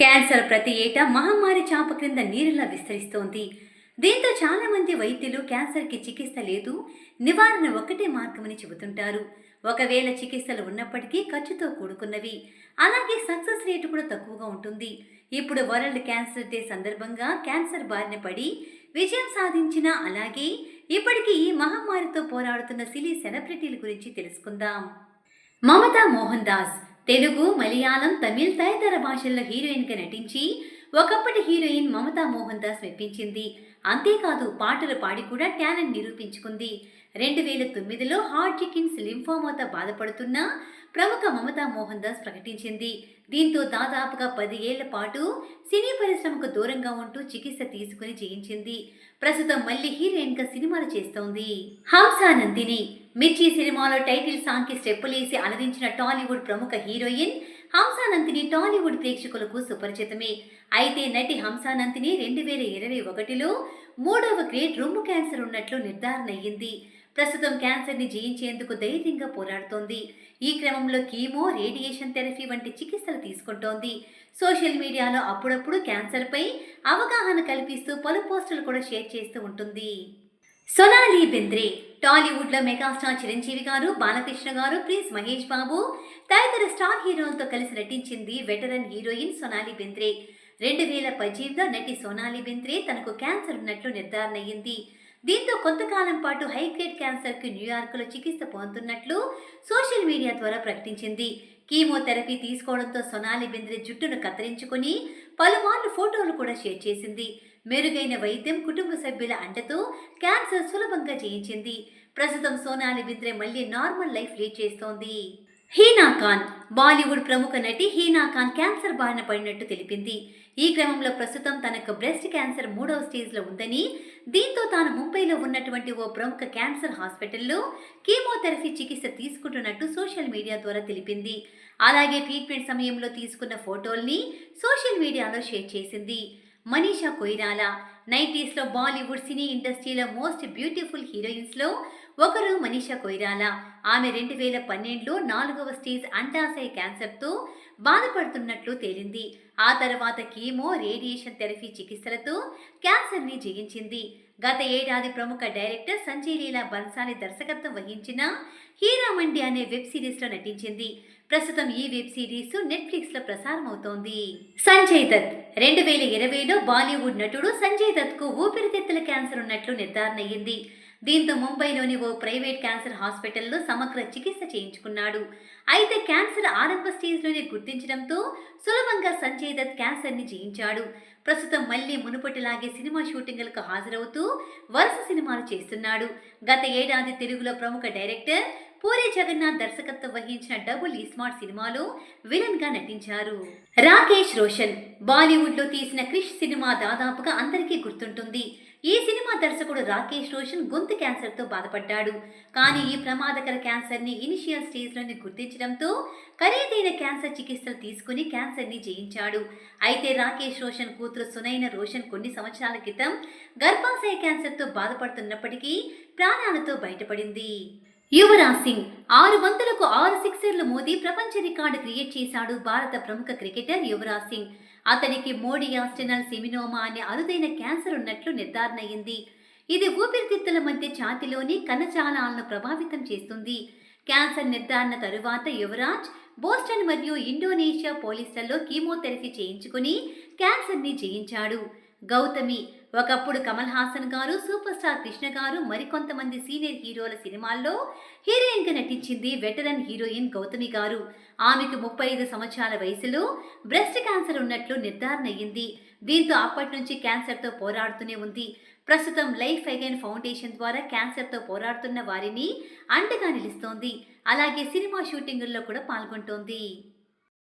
Cancer ప్రతి ఏటా మహమ్మారి చాప క్రింద నీరులా విస్తరిస్తోంది. దీంతో చాలామంది వైద్యులు క్యాన్సర్కి చికిత్స లేదు నివారణ ఒకటే మార్గమని చెబుతుంటారు. ఒకవేళ చికిత్సలు ఉన్నప్పటికీ ఖర్చుతో కూడుకున్నవి. అలాగే సక్సెస్ రేటు కూడా తక్కువగా ఉంటుంది. ఇప్పుడు వరల్డ్ క్యాన్సర్ డే సందర్భంగా క్యాన్సర్ బారిన పడి విజయం సాధించిన అలాగే ఇప్పటికీ ఈ మహమ్మారితో పోరాడుతున్న సిలీ సెలబ్రిటీల గురించి తెలుసుకుందాం. మమతా మోహన్ దాస్. తెలుగు మలయాళం తమిళ్ తదితర భాషల్లో హీరోయిన్గా నటించి ఒకప్పటి హీరోయిన్ మమతా మోహన్ దాస్ మెప్పించింది. అంతేకాదు పాటలు పాడి కూడా టాలెంట్ నిరూపించుకుంది. రెండు వేల తొమ్మిదిలో హార్ట్ చికిన్స్ లింఫోమాతో బాధపడుతున్న ప్రముఖ మమతా మోహన్ దాస్ ప్రకటించింది. దీంతో దాదాపుగా పది ఏళ్ళ పాటు సినీ పరిశ్రమకు దూరంగా ఉంటూ చికిత్స తీసుకుని జయించింది. ప్రస్తుతం మళ్ళీ హీరోయిన్గా సినిమాలు చేస్తోంది. హంసా నందిని మిర్చి సినిమాలో టైటిల్ సాంగ్కి స్టెప్పులేసి అనదించిన టాలీవుడ్ ప్రముఖ హీరోయిన్ హంసానంతిని టాలీవుడ్ ప్రేక్షకులకు సుపరిచితమే. అయితే నటి హంసానంతిని రెండు వేల ఇరవై ఒకటిలో మూడవ గ్రేడ్ రొమ్ము క్యాన్సర్ ఉన్నట్లు నిర్ధారణ అయ్యింది. ప్రస్తుతం క్యాన్సర్ని జయించేందుకు ధైర్యంగా పోరాడుతోంది. ఈ క్రమంలో కీమో రేడియేషన్ థెరపీ వంటి చికిత్సలు తీసుకుంటోంది. సోషల్ మీడియాలో అప్పుడప్పుడు క్యాన్సర్పై అవగాహన కల్పిస్తూ పలు పోస్టులు కూడా షేర్ చేస్తూ ఉంటుంది. సొనాలి బెంద్రే టాలీవుడ్లో మెగాస్టార్ చిరంజీవి గారు బాలకృష్ణ గారు ప్రిన్స్ మహేష్ బాబు తదితర స్టార్ హీరోలతో కలిసి నటించింది వెటరన్ హీరోయిన్ సొనాలి బెంద్రే. రెండు వేల పద్దెనిమిదిలో నటి సోనాలి బెంద్రే తనకు క్యాన్సర్ ఉన్నట్లు నిర్ధారణ అయ్యింది దీంతో కొంతకాలం పాటు హైగ్రేడ్ క్యాన్సర్కి న్యూయార్క్లో చికిత్స పొందుతున్నట్లు సోషల్ మీడియా ద్వారా ప్రకటించింది. కీమోథెరపీ తీసుకోవడంతో సొనాలి బెంద్రే జుట్టును కత్తిరించుకొని పలుమార్లు ఫోటోలు కూడా షేర్ చేసింది. మెరుగైన వైద్యం కుటుంబ సభ్యుల అంటతో క్యాన్సర్ సులభంగా జయించింది. ప్రస్తుతం సోనాలి బింద్రే మళ్ళీ నార్మల్ లైఫ్ లీడ్ చేస్తోంది. హీనా ఖాన్ బాలీవుడ్ ప్రముఖ నటి హీనా ఖాన్ క్యాన్సర్ బారిన పడినట్టు తెలిపింది. ఈ క్రమంలో ప్రస్తుతం తనకు బ్రెస్ట్ క్యాన్సర్ మూడవ స్టేజ్లో ఉందని దీంతో తాను ముంబైలో ఉన్నటువంటి ఓ ప్రముఖ క్యాన్సర్ హాస్పిటల్లో కీమోథెరపీ చికిత్స తీసుకుంటున్నట్టు సోషల్ మీడియా ద్వారా తెలిపింది. అలాగే ట్రీట్మెంట్ సమయంలో తీసుకున్న ఫోటోల్ని సోషల్ మీడియాలో షేర్ చేసింది. మనీషా కొయిరాలా నైంటీస్లో బాలీవుడ్ సినీ ఇండస్ట్రీలో మోస్ట్ బ్యూటిఫుల్ హీరోయిన్స్లో ఒకరు మనీషా కొయిరాలా. ఆమె రెండు వేల పన్నెండులో నాలుగవ స్టేజ్ అంటాశయ క్యాన్సర్తో బాధపడుతున్నట్లు తేలింది. ఆ తర్వాత కీమో రేడియేషన్ థెరపీ చికిత్సలతో క్యాన్సర్ని జయించింది. గత ఏడాది ప్రముఖ డైరెక్టర్ సంజయ్ లీలా బన్సాలి దర్శకత్వం వహించిన హీరామండి అనే వెబ్ సిరీస్లో నటించింది. ప్రస్తుతం ఈ వెబ్ సిరీస్ నెట్ఫ్లిక్స్లో ప్రసారం అవుతోంది సంజయ్ దత్ రెండు వేల ఇరవైలో బాలీవుడ్ నటుడు సంజయ్ దత్కు ఊపిరితిత్తుల క్యాన్సర్ ఉన్నట్లు నిర్ధారణ అయ్యింది దీంతో ముంబైలోని ఓ ప్రైవేట్ క్యాన్సర్ హాస్పిటల్లో సమగ్ర చికిత్స చేయించుకున్నాడు. అయితే క్యాన్సర్ ఆరంభ స్టేజ్లోనే గుర్తించడంతో సులభంగా సంజయ్ దత్ క్యాన్సర్ని జయించాడు. ప్రస్తుతం మళ్ళీ మునుపటిలాగే సినిమా షూటింగ్లకు హాజరవుతూ వరుస సినిమాలు చేస్తున్నాడు. గత ఏడాది తెలుగులో ప్రముఖ డైరెక్టర్ పూరి జగన్నాథ్ దర్శకత్వం వహించిన డబుల్ ఈ స్మార్ట్ సినిమాలో విలన్గా నటించారు. రాకేష్ రోషన్ బాలీవుడ్లో తీసిన క్రిష్ సినిమా దాదాపుగా అందరికీ గుర్తుంటుంది. ఈ సినిమా దర్శకుడు రాకేష్ రోషన్ గొంతు క్యాన్సర్తో బాధపడ్డాడు. కానీ ఈ ప్రమాదకర క్యాన్సర్ని ఇనిషియల్ స్టేజ్లోని గుర్తించడంతో ఖరీదైన క్యాన్సర్ చికిత్సలు తీసుకుని క్యాన్సర్ని జయించాడు. అయితే రాకేష్ రోషన్ కూతురు సునైన రోషన్ కొన్ని సంవత్సరాల క్రితం గర్భాశయ క్యాన్సర్తో బాధపడుతున్నప్పటికీ ప్రాణాలతో బయటపడింది. యువరాజ్ సింగ్ ఆరు వందలకు ఆరు సిక్సర్లు మోదీ ప్రపంచ రికార్డు క్రియేట్ చేశాడు భారత ప్రముఖ క్రికెటర్ యువరాజ్ సింగ్. అతనికి మోడీ ఆస్టెనల్ సెమినోమా అనే అరుదైన క్యాన్సర్ ఉన్నట్లు నిర్ధారణ అయింది ఇది ఊపిరితిత్తుల మధ్య ఛాతిలోని కణజాలాలను ప్రభావితం చేస్తుంది. క్యాన్సర్ నిర్ధారణ తరువాత యువరాజ్ బోస్టన్ మరియు ఇండోనేషియా పోలీసులలో కీమోథెరపీ చేయించుకుని క్యాన్సర్ని జయించాడు. గౌతమి ఒకప్పుడు కమల్ హాసన్ గారు సూపర్ స్టార్ కృష్ణ గారు మరికొంతమంది సీనియర్ హీరోల సినిమాల్లో హీరోయిన్గా నటించింది వెటరన్ హీరోయిన్ గౌతమి గారు. ఆమెకు ముప్పై ఐదు సంవత్సరాల వయసులో బ్రెస్ట్ క్యాన్సర్ ఉన్నట్లు నిర్ధారణ అయ్యింది. దీంతో అప్పటి నుంచి క్యాన్సర్తో పోరాడుతూనే ఉంది. ప్రస్తుతం లైఫ్ అగైన్ ఫౌండేషన్ ద్వారా క్యాన్సర్తో పోరాడుతున్న వారిని అండగా నిలుస్తోంది. అలాగే సినిమా షూటింగుల్లో కూడా పాల్గొంటోంది.